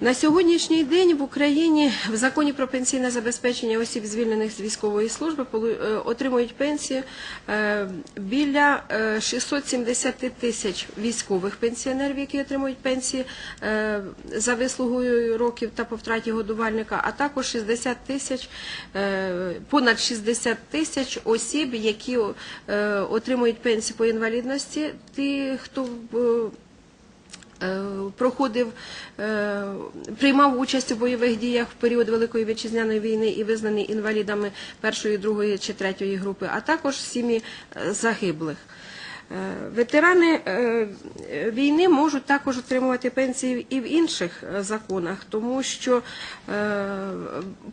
На сьогоднішній день в Україні в законі про пенсійне забезпечення осіб, звільнених з військової служби, е, отримують пенсію е, біля е, 670 тисяч військових пенсіонерів, які отримують пенсії е, за вислугою років та по втраті годувальника, а також 60 тисяч, е, понад 60 тисяч осіб, які е, отримують пенсію по інвалідності, ті, хто е, проходив, е, приймав участь у бойових діях в період Великої вітчизняної війни і визнаний інвалідами першої, другої чи третьої групи, а також сім'ї е, загиблих. Е, Ветерани е, війни можуть також отримувати пенсії і в інших е, законах, тому що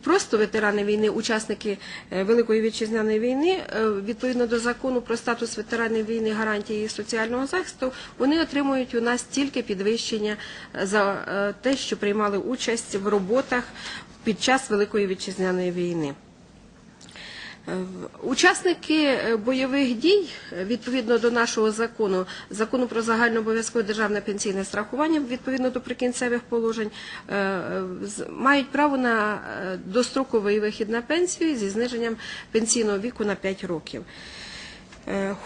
просто ветерани війни, учасники Великої вітчизняної війни, відповідно до закону про статус ветеранів війни, гарантії соціального захисту, вони отримують у нас тільки підвищення за те, що приймали участь в роботах під час Великої вітчизняної війни. Е, Учасники е, бойових дій, е, відповідно до нашого закону, закону про загальнообов'язкове державне пенсійне страхування, відповідно до прикінцевих положень, мають право на достроковий вихід на пенсію зі зниженням пенсійного віку на 5 років.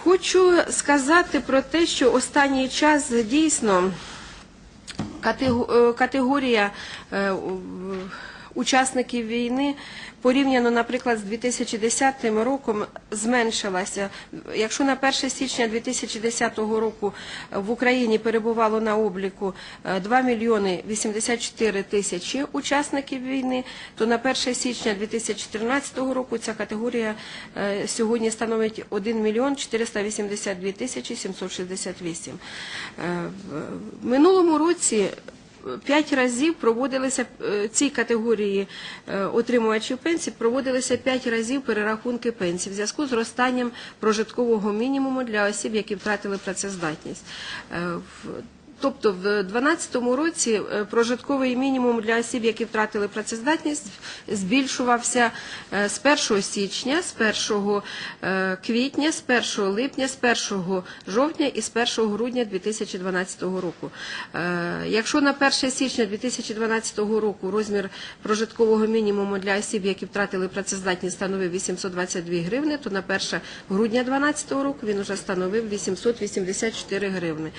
Хочу сказати про те, що останній час дійсно катего- категорія учасників війни порівняно, наприклад, з 2010 роком зменшилася. Якщо на 1 січня 2010 року в Україні перебувало на обліку е, 2 мільйони 84 тисячі учасників війни, то на 1 січня 2014 року ця категорія е, сьогодні становить 1 мільйон 482 тисячі 768. Е, В минулому році П'ять разів проводилися ці цій категорії е, отримувачів пенсій, проводилися п'ять разів перерахунки пенсій в зв'язку з зростанням прожиткового мінімуму для осіб, які втратили працездатність. Тобто в 2012 році е, прожитковий мінімум для осіб, які втратили працездатність, збільшувався е, з 1 січня, з 1 е, квітня, з 1 липня, з 1 жовтня і з 1 грудня 2012 року. Якщо на 1 січня 2012 року розмір прожиткового мінімуму для осіб, які втратили працездатність, становив 822 гривни, то на 1 грудня 2012 року він вже становив 884 гривни.